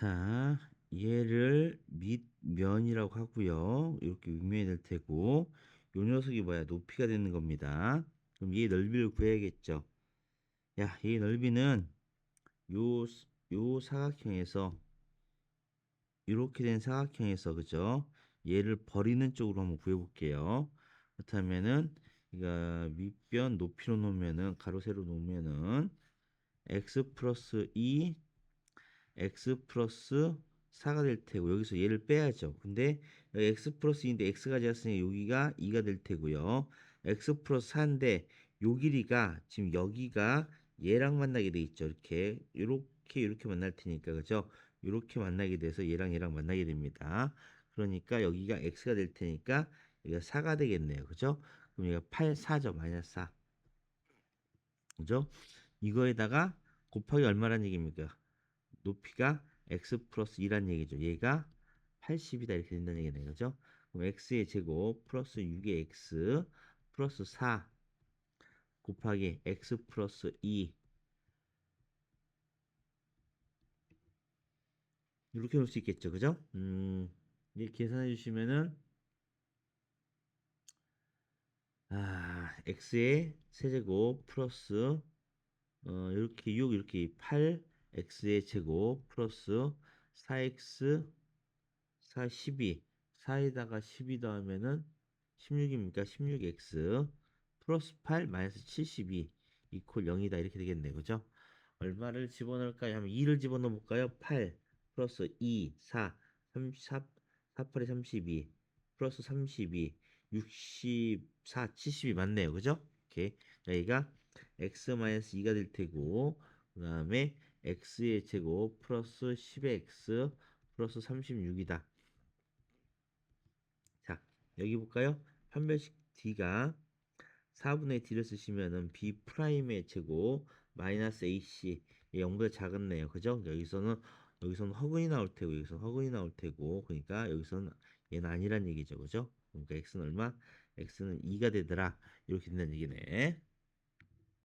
자, 얘를 밑면이라고 하고요. 이렇게 윗면이 될 테고 요 녀석이 뭐야? 높이가 되는 겁니다. 그럼 얘 넓이를 구해야겠죠. 야, 얘 넓이는 요, 요 사각형에서 이렇게 된 사각형에서 그죠? 얘를 버리는 쪽으로 한번 구해볼게요. 그렇다면은 이거 밑변 높이로 놓으면은 가로 세로 놓으면은 x 플러스 2 x 플러스 4가 될 테고 여기서 얘를 빼야죠. 근데 x 플러스 2인데 x가 되었으니 여기가 2가 될 테고요. x 플러스 4인데 요 길이가 지금 여기가 얘랑 만나게 돼 있죠. 이렇게 이렇게 이렇게 만날 테니까 그죠? 이렇게 만나게 돼서 얘랑 얘랑 만나게 됩니다. 그러니까 여기가 x가 될 테니까 여기가 4가 되겠네요. 그죠? 그럼 여기가 8, 4죠. 마이너스 4. 그죠? 이거에다가 곱하기 얼마란 얘기입니까? 높이가 x 플러스 2란 얘기죠. 얘가 80이다 이렇게 된다는 얘기네요. 그죠? 그럼 x의 제곱 플러스 6의 x 플러스 4 곱하기 x 플러스 2 이렇게 놓을 수 있겠죠. 그죠? 음, 이렇게 계산해 주시면은 아, x의 세제곱 플러스 어, 이렇게 6 이렇게 8 x의 제곱 플러스 4x 4 12 4에다가 12 더하면은 16입니까? 16x 플러스 8 마이너스 72 이퀄 0이다 이렇게 되겠네요. 그죠? 얼마를 집어넣을까요? 하면 2를 집어넣어 볼까요? 8 플러스 2 4 34 48에 32 플러스 32 64 72 맞네요. 그죠? 이렇게 여기가 x 마이너스 2가 될 테고 그 다음에 x의 제곱 플러스 10의 x 플러스 36이다. 자, 여기 볼까요? 판별식 d가 4분의 d를 쓰시면은 b 프라임의 제곱 마이너스 ac 얘 0보다 작았네요. 그죠? 여기서는 여기서는 허근이 나올 테고 여기서는 허근이 나올 테고 그러니까 여기서는 얘는 아니란 얘기죠. 그죠? 그러니까 x는 얼마? x는 2가 되더라. 이렇게 된다는 얘기네.